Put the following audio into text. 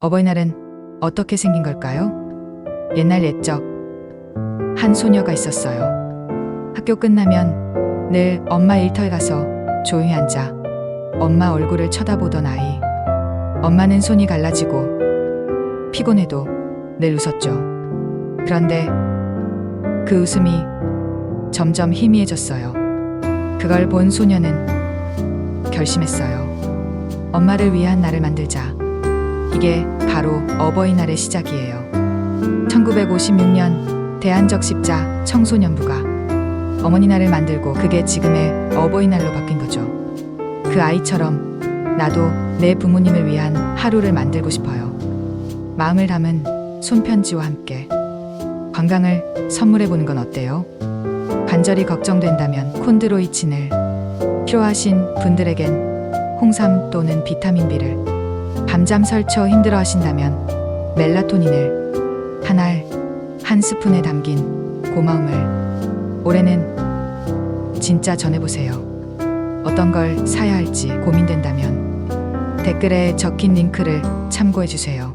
어버이날은 어떻게 생긴 걸까요? 옛날 옛적 한 소녀가 있었어요. 학교 끝나면 늘 엄마 일터에 가서 조용히 앉아 엄마 얼굴을 쳐다보던 아이. 엄마는 손이 갈라지고 피곤해도 늘 웃었죠. 그런데 그 웃음이 점점 희미해졌어요. 그걸 본 소녀는 결심했어요. 엄마를 위한 날을 만들자. 이게 바로 어버이날의 시작이에요. 1956년 대한적 십자 청소년부가 어머니 날을 만들고 그게 지금의 어버이날로 바뀐 거죠. 그 아이처럼 나도 내 부모님을 위한 하루를 만들고 싶어요. 마음을 담은 손편지와 함께 건강을 선물해 보는 건 어때요? 관절이 걱정된다면 콘드로이친을 필요하신 분들에겐 홍삼 또는 비타민 B를 밤잠 설쳐 힘들어 하신다면 멜라토닌을 한 알 한 스푼에 담긴 고마움을 올해는 진짜 전해보세요. 어떤 걸 사야 할지 고민된다면 댓글에 적힌 링크를 참고해 주세요.